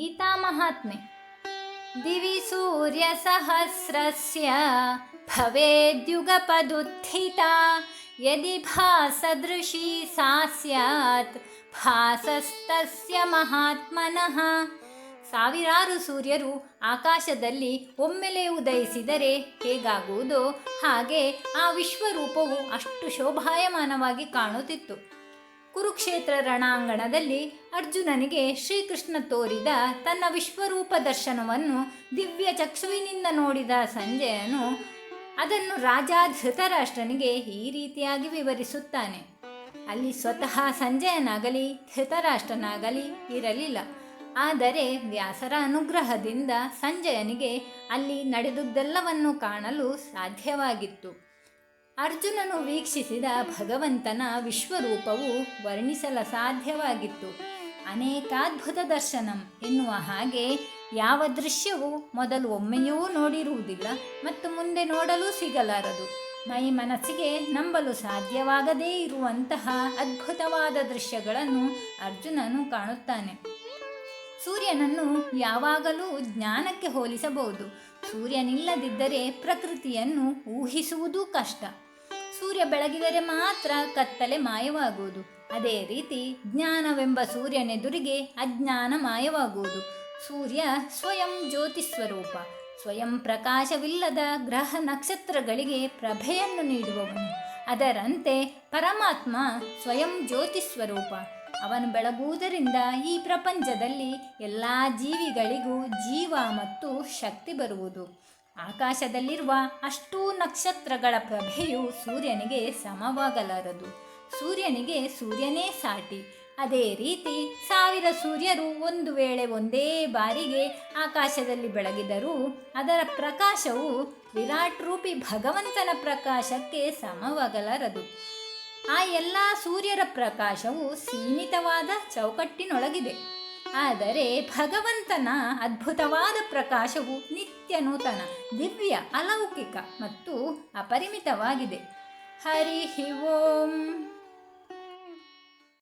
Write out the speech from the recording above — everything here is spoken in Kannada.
गीतामहात्म्ये दिवि सूर्यसहस्रस्य भवेद्युगपदुत्थिता यदि भासदृशी सा स्यात् ಭಾಸಸ್ತಸ್ಯ ಮಹಾತ್ಮನಃ ಸಾವಿರಾರು ಸೂರ್ಯರು ಆಕಾಶದಲ್ಲಿ ಒಮ್ಮೆಲೆ ಉದಯಿಸಿದರೆ ಹೇಗಾಗುವುದೋ ಹಾಗೆ ಆ ವಿಶ್ವರೂಪವು ಅಷ್ಟು ಶೋಭಾಯಮಾನವಾಗಿ ಕಾಣುತ್ತಿತ್ತು ಕುರುಕ್ಷೇತ್ರ ರಣಾಂಗಣದಲ್ಲಿ ಅರ್ಜುನನಿಗೆ ಶ್ರೀಕೃಷ್ಣ ತೋರಿದ ತನ್ನ ವಿಶ್ವರೂಪ ದರ್ಶನವನ್ನು ದಿವ್ಯ ಚಕ್ಷುವಿನಿಂದ ನೋಡಿದ ಸಂಜಯನು ಅದನ್ನು ರಾಜ ಧೃತರಾಷ್ಟ್ರನಿಗೆ ಈ ರೀತಿಯಾಗಿ ವಿವರಿಸುತ್ತಾನೆ. ಅಲ್ಲಿ ಸ್ವತಃ ಸಂಜಯನಾಗಲಿ, ಧೃತರಾಷ್ಟ್ರನಾಗಲಿ ಇರಲಿಲ್ಲ. ಆದರೆ ವ್ಯಾಸರ ಅನುಗ್ರಹದಿಂದ ಸಂಜಯನಿಗೆ ಅಲ್ಲಿ ನಡೆದುದೆಲ್ಲವನ್ನು ಕಾಣಲು ಸಾಧ್ಯವಾಗಿತ್ತು. ಅರ್ಜುನನು ವೀಕ್ಷಿಸಿದ ಭಗವಂತನ ವಿಶ್ವರೂಪವು ವರ್ಣಿಸಲ ಸಾಧ್ಯವಾಗಿತ್ತು. ಅನೇಕಾದ್ಭುತ ದರ್ಶನಂ ಎನ್ನುವ ಹಾಗೆ ಯಾವ ದೃಶ್ಯವು ಮೊದಲು ಒಮ್ಮೆಯೂ ನೋಡಿರುವುದಿಲ್ಲ ಮತ್ತು ಮುಂದೆ ನೋಡಲು ಸಿಗಲಾರದು. ಮೈ ಮನಸ್ಸಿಗೆ ನಂಬಲು ಸಾಧ್ಯವಾಗದೇ ಇರುವಂತಹ ಅದ್ಭುತವಾದ ದೃಶ್ಯಗಳನ್ನು ಅರ್ಜುನನು ಕಾಣುತ್ತಾನೆ. ಸೂರ್ಯನನ್ನು ಯಾವಾಗಲೂ ಜ್ಞಾನಕ್ಕೆ ಹೋಲಿಸಬಹುದು. ಸೂರ್ಯನಿಲ್ಲದಿದ್ದರೆ ಪ್ರಕೃತಿಯನ್ನು ಊಹಿಸುವುದೂ ಕಷ್ಟ. ಸೂರ್ಯ ಬೆಳಗಿದರೆ ಮಾತ್ರ ಕತ್ತಲೆ ಮಾಯವಾಗುವುದು. ಅದೇ ರೀತಿ ಜ್ಞಾನವೆಂಬ ಸೂರ್ಯನೆದುರಿಗೆ ಅಜ್ಞಾನ ಮಾಯವಾಗುವುದು. ಸೂರ್ಯ ಸ್ವಯಂ ಜ್ಯೋತಿ ಸ್ವರೂಪ. ಸ್ವಯಂ ಪ್ರಕಾಶವಿಲ್ಲದ ಗ್ರಹ ನಕ್ಷತ್ರಗಳಿಗೆ ಪ್ರಭೆಯನ್ನು ನೀಡುವವನು. ಅದರಂತೆ ಪರಮಾತ್ಮ ಸ್ವಯಂ ಜ್ಯೋತಿ ಸ್ವರೂಪ. ಅವನು ಬೆಳಗುವುದರಿಂದ ಈ ಪ್ರಪಂಚದಲ್ಲಿ ಎಲ್ಲ ಜೀವಿಗಳಿಗೂ ಜೀವ ಮತ್ತು ಶಕ್ತಿ ಬರುವುದು. ಆಕಾಶದಲ್ಲಿರುವ ಅಷ್ಟೂ ನಕ್ಷತ್ರಗಳ ಪ್ರಭೆಯು ಸೂರ್ಯನಿಗೆ ಸಮವಾಗಲಾರದು. ಸೂರ್ಯನಿಗೆ ಸೂರ್ಯನೇ ಸಾಟಿ. ಅದೇ ರೀತಿ ಸಾವಿರ ಸೂರ್ಯರು ಒಂದು ವೇಳೆ ಒಂದೇ ಬಾರಿಗೆ ಆಕಾಶದಲ್ಲಿ ಬೆಳಗಿದರೂ ಅದರ ಪ್ರಕಾಶವು ವಿರಾಟ್ ರೂಪಿ ಭಗವಂತನ ಪ್ರಕಾಶಕ್ಕೆ ಸಮವಾಗಲಾರದು. ಆ ಎಲ್ಲ ಸೂರ್ಯರ ಪ್ರಕಾಶವು ಸೀಮಿತವಾದ ಚೌಕಟ್ಟಿನೊಳಗಿದೆ. ಆದರೆ ಭಗವಂತನ ಅದ್ಭುತವಾದ ಪ್ರಕಾಶವು ನಿತ್ಯ ನೂತನ ದಿವ್ಯ ಅಲೌಕಿಕ ಮತ್ತು ಅಪರಿಮಿತವಾಗಿದೆ. ಹರಿ ಓಂ.